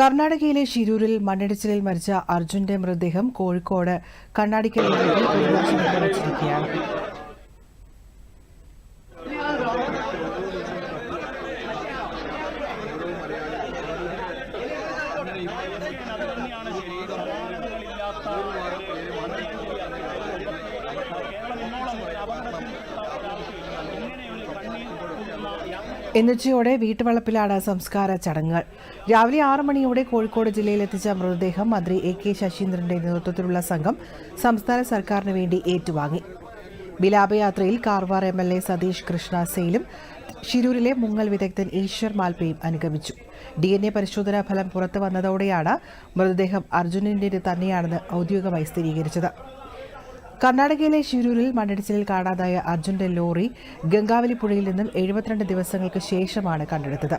കർണാടകയിലെ ഷിരൂരിൽ മണ്ണിടിച്ചിലിൽ മരിച്ച അർജുന്റെ മൃതദേഹം കോഴിക്കോട് കണ്ണാടിക്കൽ പൊതുദർശനത്തിന് എന്നുച്ചയോടെ വീട്ടുവളപ്പിലാണ് സംസ്കാര ചടങ്ങുകൾ. രാവിലെ ആറു മണിയോടെ കോഴിക്കോട് ജില്ലയിലെത്തിച്ച മൃതദേഹം മന്ത്രി എ കെ ശശീന്ദ്രന്റെ നേതൃത്വത്തിലുള്ള സംഘം സംസ്ഥാന സർക്കാരിന് വേണ്ടി ഏറ്റുവാങ്ങി. വിലാപയാത്രയിൽ Karwar M L A Satish Krishna സെയിലും ഷിരൂരിലെ മുങ്ങൽ വിദഗ്ധൻ ഈശ്വർ മാൽപ്പയും അനുഗമിച്ചു. ഡി എൻ എ പരിശോധനാ ഫലം പുറത്തു വന്നതോടെയാണ് മൃതദേഹം അർജുനന്റേത് തന്നെയാണെന്ന് ഔദ്യോഗികമായി സ്ഥിരീകരിച്ചത്. കർണാടകയിലെ ഷിരൂരിൽ മണ്ണിടിച്ചിലിൽ കാണാതായ അർജുന്റെ ലോറി ഗംഗാവലി പുഴയിൽ നിന്നും എഴുപത്തിരണ്ട് ദിവസങ്ങൾക്ക് ശേഷമാണ് കണ്ടെടുത്തത്.